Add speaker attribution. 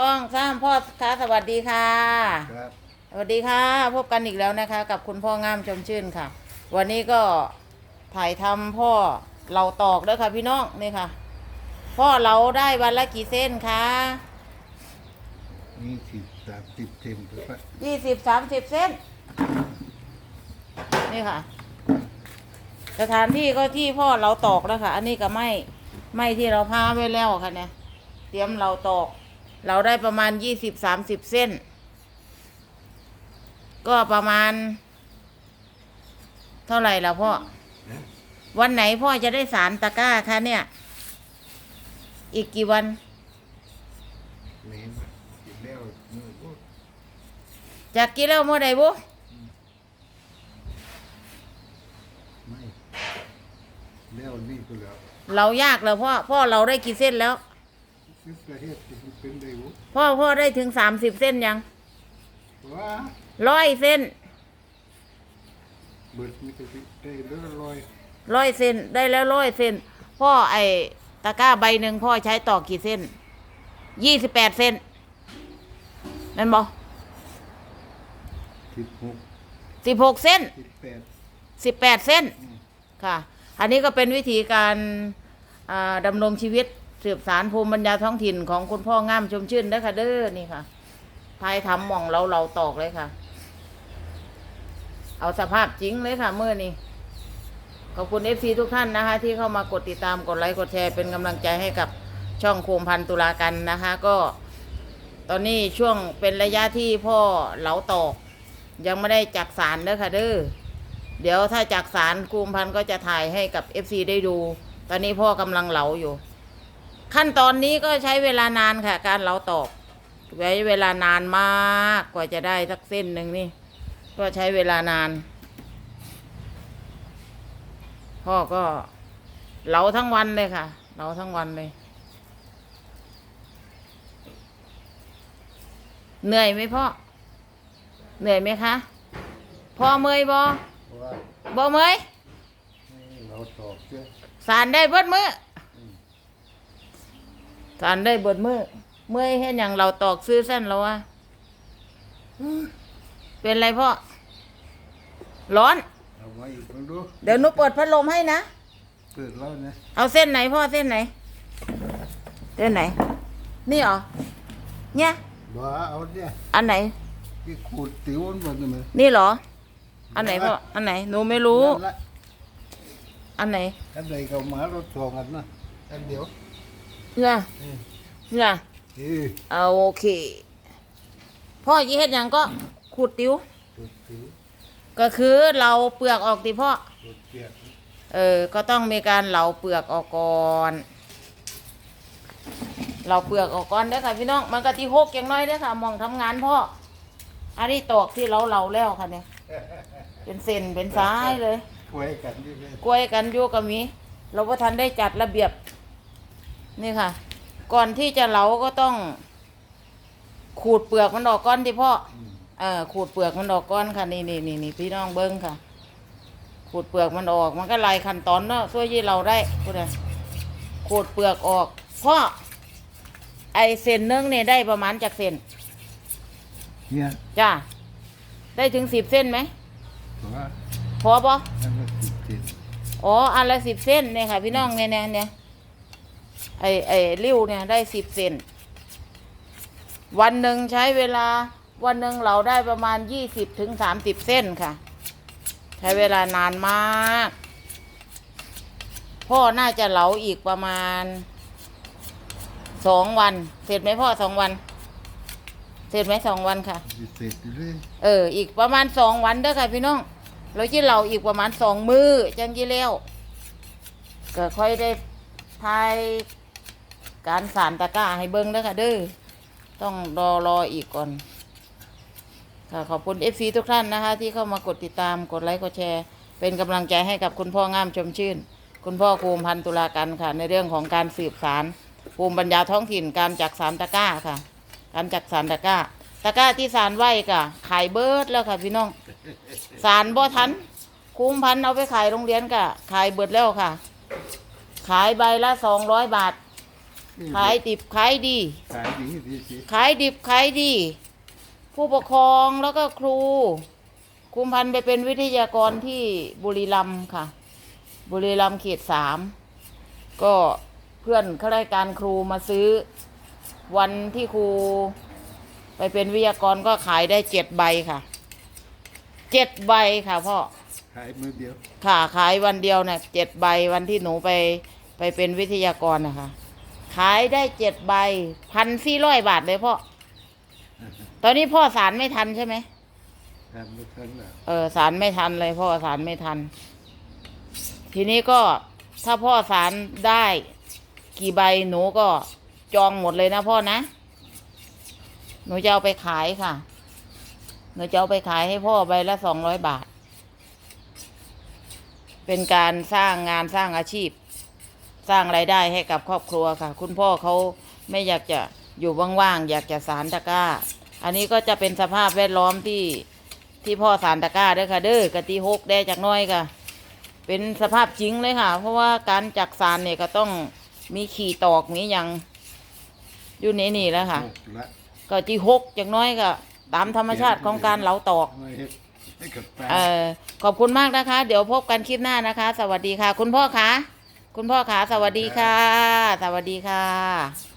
Speaker 1: ต้องสร้างพ่อคะสวัสดีค่ะ
Speaker 2: ครับ
Speaker 1: สวัสดีค่ะ พบกันอีกแล้วนะคะ กับคุณพ่องามชมชื่นค่ะ วันนี้ก็ถ่ายทำพ่อเราตอกด้วยค่ะพี่น้องนี่ค่ะ พ่อเราได้วันละกี่เส้นคะ
Speaker 2: นี่สิบสามสิบเต็มถูกปะ
Speaker 1: ยี่สิบสามสิบเส้น นี่ค่ะ สถานที่ก็ที่พ่อเราตอกแล้วค่ะ อันนี้ก็ไม่ไม่ที่เราพาไว้แล้วค่ะเนี่ยเตรียมเราตอก เราได้ประมาณยี่สิบสามสิบเส้น ก็ประมาณ เท่าไหร่ละพ่อ วันไหนพ่อจะได้สารตะกร้าคะเนี่ย อีกกี่วัน
Speaker 2: เมนกินแล้วมือก็
Speaker 1: จากกี่แล้วเมื่อใดบุ
Speaker 2: ไม่แล้วนี่ก็แล้ว
Speaker 1: เรายากแล้วพ่อ พ่อเราได้กี่เส้นแล้ว
Speaker 2: ซื้อประ เทศจะเป็นได้บุ
Speaker 1: พ่อพ่อได้ถึงสามสิบเส้นยัง
Speaker 2: ว้า
Speaker 1: ร้อยเส้น
Speaker 2: เบิดมีแต่ได้เลือดลอย
Speaker 1: ร้อยเส้นได้แล้วร้อยเส้น พ่อไอ้ตะกร้าใบหนึ่งพ่อใช้ต่อกี่เส้นยี่สิบแปดเส้นนั่นบอ
Speaker 2: สิบหก
Speaker 1: สิบหกเส้น
Speaker 2: สิบแปด
Speaker 1: สิบแปดเส้น
Speaker 2: อืม
Speaker 1: ค่ะ อันนี้ก็เป็นวิธีการอ่าดำรงชีวิต สืบสารภูมิปัญญาท้องถิ่นของคุณพ่องามชมชื่นได้อค่ะเด้อนี่ค่ะทายทำหม่องเราเราตอกเลยค่ะ เอาสภาพจริงเลยค่ะเมื่อนี้ขอบคุณเอฟซีทุกท่านนะคะ ที่เข้ามากดติดตามกดไลค์กดแชร์เป็นกำลังใจให้กับช่องโคมพันตุลากันนะคะ ก็ ตอนนี้ช่วงเป็นระยะที่พ่อเหลาตอก ยังไม่ได้จักสารเด้อค่ะเด้อเดี๋ยวถ้าจักสารกุมพันก็จะถ่ายให้กับเอฟซีได้ดู ตอนนี้พ่อกำลังเหลาอยู่ ขั้นตอนนี้ก็ใช้เวลานานค่ะ การเหลาตอกใช้เวลานานมากกว่าจะได้สักเส้นหนึ่งนี่ ก็ใช้เวลานาน พ่อก็เหลาทั้งวันเลยค่ะเหลาทั้งวันเลย เหนื่อยไหมพ่อ เหนื่อยไหมคะพ่อเมอยบอ
Speaker 2: เพราะว่า
Speaker 1: บ่เมอย
Speaker 2: เราตอกเสื้อ
Speaker 1: สารได้เบิดมือ สารได้เบิดมือเมื่อยเห็นอย่างเราตอกซื้อเส้นแล้ววะเป็นไรพ่อ ร้อน
Speaker 2: เอาไว้อีกลองดู
Speaker 1: เดี๋ยวหนูเปิดพัดลมให้นะ
Speaker 2: เปิดแล้วนะ
Speaker 1: เอาเส้นไหนพ่อเส้นไหน เส้นไหน นี่เหรอ เนี่ย
Speaker 2: บ้าเอาเนี่ย
Speaker 1: อันไหน
Speaker 2: ที่ขูดติ๋วมันหมดเลยมั้ย
Speaker 1: นี่เหรอ อันไหนพ่อ อันไหน หนูไม่รู้
Speaker 2: นั่นละ
Speaker 1: อันไหน
Speaker 2: อันใดก็มารถทองกันนะอันเดียว
Speaker 1: เนี่ย
Speaker 2: อืม
Speaker 1: เนี่ย
Speaker 2: เอ้ย
Speaker 1: เอาโอเค พ่อยี่เฮ็ดหยังก็ขูดติ้ว
Speaker 2: ขูดติ๋ว
Speaker 1: ก็คือเราเปลือกออกติพ่อ
Speaker 2: ขูดเปียก
Speaker 1: เออ ก็ต้องมีการเหลาเปลือกออกก่อนเราเปลือกออกก่อนเด้อค่ะพี่น้อง มันก็ที่หกอย่างน้อยเด้อค่ะหมองทำงานพ่อ อันนี้ตอกที่เราเหลาแล้วค่ะเนี่ย เป็นเส้นเป็นสายเลย
Speaker 2: คุยกันอยู่เลย
Speaker 1: กล้วยกันอยู่กับมี เราก็ทันได้จัดระเบียบ นี่ค่ะ ก่อนที่จะเหลาก็ต้อง ขูดเปลือกมันออกก้อนที่พ่อ
Speaker 2: อืม
Speaker 1: เออขูดเปลือกมันออกก้อนค่ะนี่นี่นี่นี่พี่น้องเบิ้งค่ะ ขูดเปลือกมันออก มันก็ไล่ขั้นตอนเนาะช่วยยี่เราได้พูดเลยขูดเปลือกออกพ่อไอเส้นหนึงเนี่ยได้ประมาณจากเส้น
Speaker 2: เนี่ย
Speaker 1: จ้าได้ถึงสิบเส้นไหม
Speaker 2: เพราะว่า
Speaker 1: พอปะ
Speaker 2: อันละสิบเจ็ด
Speaker 1: อ๋ออันละสิบเส้นเนี่ยค่ะ พี่น้องเนี่ยเนี่ยเนี่ย ไอไอริ้วเนี่ยได้สิบเส้นวันหนึ่งใช้เวลาวันหนึ่งเราได้ประมาณยี่สิบถึงสามสิบเส้นค่ะ ใช้เวลานานมาก พ่อน่าจะเหลาอีกประมาณสองวัน เสร็จไหมพ่อสองวัน เสร็จไหมสองวันค่ะ
Speaker 2: พิเศษอยู่เลย
Speaker 1: เออ อีกประมาณสองวันเด้อค่ะพี่น้องเราจะเหลาอีกประมาณสองมือจังยี่เลี้ยวก็ค่อยได้ ทยการสารตะกร้าให้เบิ้งเด้อค่ะเด้อต้องรอรออีกก่อน ค่ะขอบคุณ FC ทุกท่านนะคะ ที่เข้ามากดติดตามกดไลค์กดแชร์ เป็นกำลังใจให้กับคุณพ่องามชมชื่น คุณพ่อภูมิพันธ์ตุลากันค่ะ ในเรื่องของการสืบสารภูมิปัญญาท้องถิ่นการจักสารตะกร้าค่ะ การจักสารตะกร้าตะกร้าที่สารไหวกะขายเบิดแล้วค่ะพี่น้องสารบ่ทันภูมพันเอาไปขายโรงเรียนกะขายเบิดแล้วค่ะ ขายใบละสองร้อยบาท
Speaker 2: นี่
Speaker 1: ขายดิบขายดี
Speaker 2: ขายดีดีสิ
Speaker 1: ขายดิบขายดี ผู้ปกครองแล้วก็ครู คุมพันธุ์ไปเป็นวิทยากรที่บุรีรัมย์ค่ะ บุรีรัมย์เขตสามก็เพื่อนข้าราชการครูมาซื้อ วันที่ครู ไปเป็นวิทยากรก็ขายได้เจ็ดใบค่ะเจ็ดใบค่ะพ่อ
Speaker 2: ขายมือเดียว
Speaker 1: ค่ะขายวันเดียวเนี่ยเจ็ดใบวันที่หนูไปไปเป็นวิทยากรนะคะ ขายได้เจ็ดใบพันสี่ร้อยบาทเลยพ่อ ตอนนี้พ่อสารไม่ทันใช่ไหม
Speaker 2: ทำไม่ทันแล้ว
Speaker 1: เออสารไม่ทันเลยพ่อสารไม่ทัน ทีนี้ก็ถ้าพ่อสารได้กี่ใบหนูก็จองหมดเลยนะพ่อนะ หนูจะเอาไปขายค่ะ หนูจะเอาไปขายให้พ่อใบละสองร้อยบาท เป็นการสร้างงานสร้างอาชีพ สร้างไรายได้ให้กับครอบครัวค่ะ คุณพ่อเขาไม่อยากจะอยู่ว่างๆอยากจะสารตะกร้า อันนี้ก็จะเป็นสภาพแวดล้อมที่ที่พ่อสารตะกร้าเด้อค่ะ เด้อกะตีหกได้จากหน้อยค่ะ เป็นสภาพจริงเลยค่ะ เพราะว่าการจักสารเนี่ยก็ต้องมีขี่ตอกมีอย่างอยู่นี่นี่แหล้วค่ะ
Speaker 2: หกละ
Speaker 1: ก็จีหกจากหน้อยก็ตามธรรมชาติของการเหลาตอก
Speaker 2: เฮ็ดให้กับแฟน
Speaker 1: เออขอบคุณมากนะคะ เดี๋ยวพบกันคลิปหน้านะคะ สวัสดีค่ะ คุณพ่อคะคุณพ่อคะสวัสดีค่ะ สวัสดีค่ะ